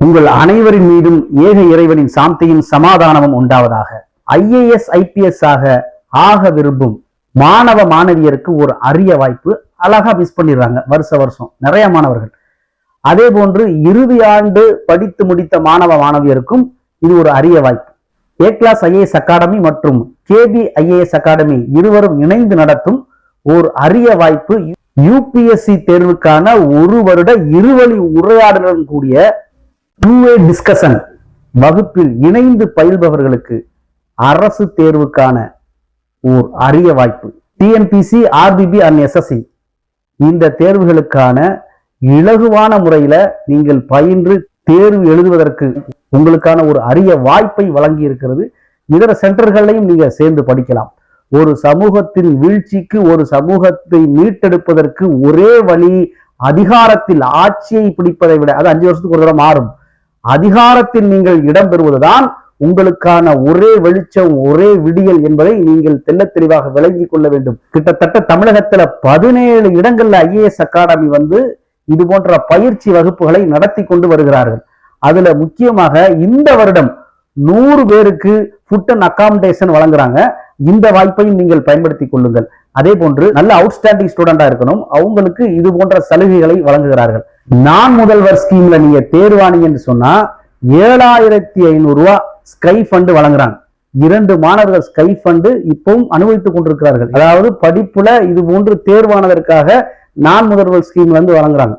உங்கள் அனைவரின் மீதும் ஏக இறைவனின் சாந்தியும் சமாதானமும் உண்டாவதாக. ஐஏஎஸ் ஐபிஎஸ் ஆக ஆக விரும்பும் மாணவ மாணவியருக்கு ஒரு அரிய வாய்ப்பு அழகா மிஸ் பண்ணிடுறாங்க வருஷ வருஷம். நிறைய மாணவர்கள். அதே போன்று இறுதி ஆண்டு படித்து முடித்த மாணவ மாணவியருக்கும் இது ஒரு அரிய வாய்ப்பு. ஏ கிளாஸ் ஐஏஎஸ் அகாடமி மற்றும் கேபி ஐஏஎஸ் அகாடமி இருவரும் இணைந்து நடத்தும் ஒரு அரிய வாய்ப்பு. யூபிஎஸ்சி தேர்வுக்கான ஒரு வருட இருவழி உரையாடலுடன் கூடிய டூ வே டிஸ்கஷன் வகுப்பில் இணைந்து பயில்பவர்களுக்கு அரசு தேர்வுக்கான ஓர் அரிய வாய்ப்பு. டிஎன்பிசி ஆர்பிபி அண்ட் எஸ்எஸ்சி இந்த தேர்வுகளுக்கான இலகுவான முறையில நீங்கள் பயின்று தேர்வு எழுதுவதற்கு உங்களுக்கான ஒரு அரிய வாய்ப்பை வழங்கி இருக்கிறது இதர சென்டர்களையும் நீங்க சேர்ந்து படிக்கலாம். ஒரு சமூகத்தின் வீழ்ச்சிக்கு ஒரு சமூகத்தை மீட்டெடுப்பதற்கு ஒரே வழி அதிகாரத்தில் ஆட்சியை பிடிப்பதை விட அது அஞ்சு வருஷத்துக்கு ஒரு தடவை மாறும். அதிகாரத்தில் நீங்கள் இடம் பெறுவதுதான் உங்களுக்கான ஒரே வெளிச்சம் ஒரே விடியல் என்பதை நீங்கள் தெல்ல தெளிவாக விளங்கிக் கொள்ள வேண்டும். கிட்டத்தட்ட தமிழகத்துல பதினேழு இடங்கள்ல ஐஏஎஸ் அகாடமி வந்து இது போன்ற பயிற்சி வகுப்புகளை நடத்தி கொண்டு வருகிறார்கள். அதுல முக்கியமாக இந்த வருடம் நூறு பேருக்கு ஃபுட் அண்ட் அகாமடேஷன் வழங்குறாங்க. இந்த வாய்ப்பையும் நீங்கள் பயன்படுத்திக் கொள்ளுங்கள். அதே போன்று நல்ல அவுட்ஸ்டாண்டிங் ஸ்டூடெண்டா இருக்கணும். அவங்களுக்கு இது போன்ற சலுகைகளை வழங்குகிறார்கள். நான் முதல்வர் ஸ்கீம்ல நீங்க என்று சொன்னா ஏழாயிரத்தி ஐநூறு ரூபாய் ஸ்கை ஃபண்டு வழங்குறாங்க. இரண்டு மாணவர்கள் ஸ்கை ஃபண்டு இப்பவும் அனுபவித்துக் கொண்டிருக்கிறார்கள். அதாவது படிப்புல இது போன்று தேர்வானதற்காக நான் முதல்வர் ஸ்கீம் வந்து வழங்குறாங்க.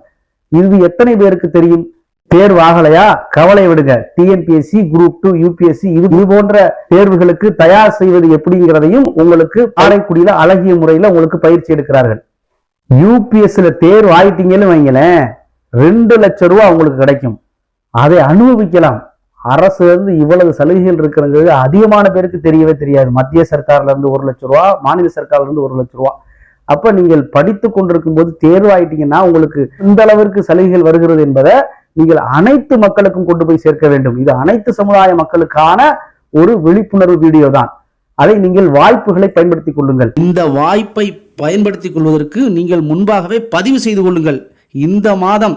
இது எத்தனை பேருக்கு தெரியும்? தேர்வு ஆகலையா? கவலை விடுங்க. டிஎன்பிஎஸ்சி குரூப் டூ யூபிஎஸ்சி இது இது போன்ற தேர்வுகளுக்கு தயார் செய்வது எப்படிங்கிறதையும் உங்களுக்கு காரைக்குடியில அழகிய முறையில உங்களுக்கு பயிற்சி எடுக்கிறார்கள். யூபிஎஸ்ல தேர்வு ஆயிட்டீங்கன்னு வைங்களேன் ரெண்டு லட்சம் ரூபா உங்களுக்கு கிடைக்கும். அதை அனுபவிக்கலாம். அரசு இருந்து இவ்வளவு சலுகைகள் இருக்கிறது அதிகமான பேருக்கு தெரியவே தெரியாது. மத்திய சர்க்கார்ல இருந்து ஒரு லட்சம் ரூபா மாநில சர்க்கார்ல இருந்து ஒரு லட்சம் ரூபா. அப்ப நீங்கள் படித்து கொண்டிருக்கும் போது தேர்வு ஆயிட்டீங்கன்னா உங்களுக்கு இந்த அளவிற்கு சலுகைகள் வருகிறது என்பதை நீங்கள் அனைத்து மக்களுக்கும் கொண்டு போய் சேர்க்க வேண்டும். இது அனைத்து சமுதாய மக்களுக்கான ஒரு விழிப்புணர்வு வீடியோ தான். அதை நீங்கள் வாய்ப்புகளை பயன்படுத்திக் கொள்ளுங்கள். இந்த வாய்ப்பை பயன்படுத்திக் கொள்வதற்கு நீங்கள் முன்பாகவே பதிவு செய்து கொள்ளுங்கள். இந்த மாதம்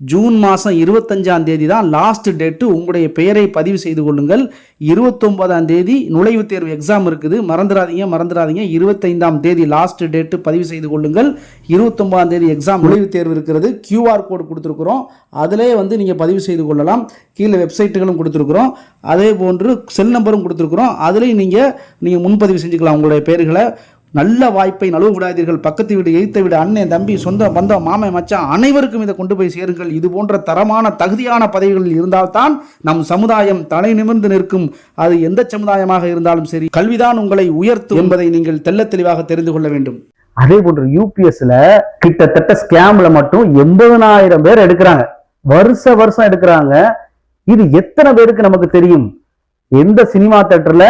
ஜூன் மாதம் இருபத்தஞ்சாம் தேதி தான் லாஸ்ட் டேட்டு உங்களுடைய பெயரை பதிவு செய்து கொள்ளுங்கள். இருபத்தொன்பதாம் தேதி நுழைவுத் தேர்வு எக்ஸாம் இருக்குது. மறந்துடாதீங்க மறந்துடாதீங்க இருபத்தைந்தாம் தேதி லாஸ்ட் டேட்டு பதிவு செய்து கொள்ளுங்கள். இருபத்தொன்பதாம் தேதி எக்ஸாம் நுழைவுத் தேர்வு இருக்கிறது. கியூஆர் கோடு கொடுத்துருக்குறோம். அதிலே வந்து நீங்கள் பதிவு செய்து கொள்ளலாம். கீழே வெப்சைட்டுகளும் கொடுத்துருக்குறோம். அதே போன்று செல் நம்பரும் கொடுத்துருக்குறோம். அதிலையும் நீங்கள் நீங்கள் முன்பதிவு செஞ்சுக்கலாம் உங்களுடைய பெயர்களை. நல்ல வாய்ப்பை நழுவ விடாதீர்கள். பக்கத்து வீடு எய்த்த வீடு அண்ணன் தம்பி சொந்த பந்தம் மாமன் மச்சான் அனைவருக்கும் இதை கொண்டு போய் சேருங்கள். இது போன்ற தரமான தகுதியான பதவிகளில் இருந்தால்தான் நம் சமுதாயம் தலை நிமிர்ந்து நிற்கும். அது எந்த சமுதாயமாக இருந்தாலும் சரி கல்விதான் உங்களை உயர்த்தும் என்பதை நீங்கள் தெல்ல தெளிவாக தெரிந்து கொள்ள வேண்டும். அதே போன்று யூபிஎஸ்ல கிட்டத்தட்ட ஸ்கேம்ல மட்டும் எண்பதனாயிரம் பேர் எடுக்கிறாங்க. வருஷ வருஷம் எடுக்கிறாங்க. இது எத்தனை பேருக்கு நமக்கு தெரியும்? எந்த சினிமா தேட்டர்ல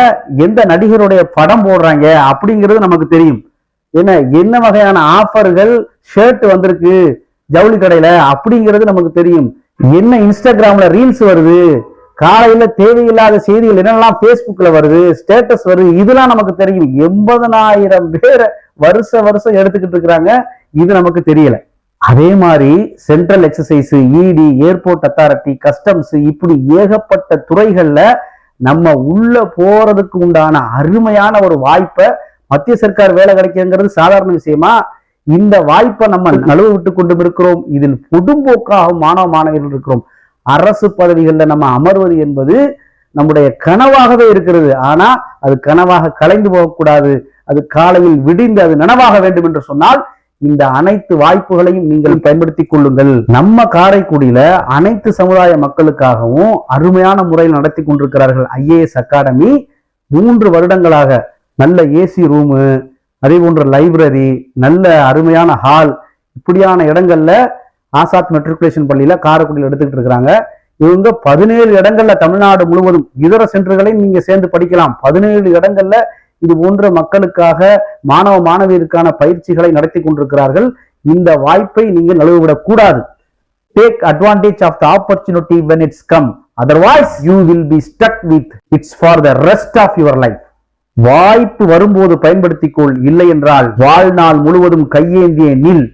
எந்த நடிகருடைய படம் போடுறாங்க அப்படிங்கிறது நமக்கு தெரியும். என்ன என்ன வகையான ஆஃபர்கள் ஷர்ட் வந்திருக்கு ஜவுளி கடையில அப்படிங்கிறது நமக்கு தெரியும். என்ன இன்ஸ்டாகிராம்ல ரீல்ஸ் வருது காலையில தேவையில்லாத செய்திகள் என்னெல்லாம் ஃபேஸ்புக்ல வருது ஸ்டேட்டஸ் வருது இதெல்லாம் நமக்கு தெரியும். எண்பதனாயிரம் பேரை வருஷ வருஷம் எடுத்துக்கிட்டு இருக்கிறாங்க இது நமக்கு தெரியல. அதே மாதிரி central excise ED airport authority customs இப்படி ஏகப்பட்ட துறைகள்ல நம்ம உள்ள போறதுக்கு உண்டான அருமையான ஒரு வாய்ப்பை மத்திய சர்க்கார் வேலை கிடைக்குங்கிறது சாதாரண விஷயமா? இந்த வாய்ப்பை நம்ம நழுவு விட்டு கொண்டு இருக்கிறோம் இதில் பொடும்போக்காக மாணவ மாணவிகள் இருக்கிறோம். அரசு பதவிகளில் நம்ம அமர்வது என்பது நம்முடைய கனவாகவே இருக்கிறது. ஆனா அது கனவாக கலைந்து போகக்கூடாது. அது காலையில் விடிந்து அது நனவாக வேண்டும் என்று சொன்னால் இந்த அனைத்து வாய்ப்புகளையும் நீங்கள் பயன்படுத்திக் கொள்ளுங்கள். நம்ம காரைக்குடியில அனைத்து சமுதாய மக்களுக்காகவும் அருமையான முறையில் நடத்தி கொண்டிருக்கிறார்கள் ஐஏஎஸ் அகாடமி. மூன்று வருடங்களாக நல்ல ஏசி ரூமு அதே போன்ற லைப்ரரி நல்ல அருமையான ஹால் இப்படியான இடங்கள்ல ஆசாத் மெட்ரிகுலேஷன் பள்ளியில காரைக்குடியில் எடுத்துக்கிட்டு இருக்கிறாங்க. இவங்க பதினேழு இடங்கள்ல தமிழ்நாடு முழுவதும் இதர சென்றுகளையும் நீங்க சேர்ந்து படிக்கலாம். பதினேழு இடங்கள்ல இது போன்ற மக்களுக்காக மாணவ மாணவியருக்கான பயிற்சிகளை நடத்தி கொண்டிருக்கிறார்கள். இந்த வாய்ப்பை நீங்கள் நழுவிடக் கூடாது. Take advantage of the opportunity when it's come otherwise you will be stuck with it's for the rest of your life வாய்ப்பு வரும்போது பயன்படுத்திக்கொள். இல்லை என்றால் வாழ்நாள் முழுவதும் கையேந்திய நில்.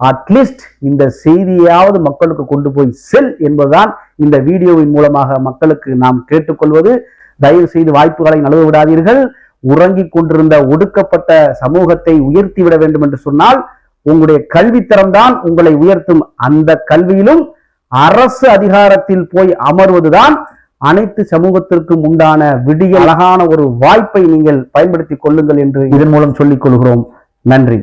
அட்லீஸ்ட் இந்த செய்தியாவது மக்களுக்கு கொண்டு போய் செல் என்பதுதான் இந்த வீடியோவின் மூலமாக மக்களுக்கு நாம் கேட்டுக்கொள்வது. தயவு செய்து வாய்ப்புகளை நழுவ விடாதீர்கள் உறங்கிக் கொண்டிருந்த ஒடுக்கப்பட்ட சமூகத்தை உயர்த்தி விட வேண்டும் என்று சொன்னால் உங்களுடைய கல்வி தான் உங்களை உயர்த்தும். அந்த கல்வியிலும் அரசு அதிகாரத்தில் போய் அமர்வதுதான் அனைத்து சமூகத்திற்கும் உண்டான விடிய அழகான ஒரு வாய்ப்பை நீங்கள் பயன்படுத்திக் கொள்ளுங்கள் என்று இதன் மூலம் சொல்லிக் கொள்கிறோம். நன்றி.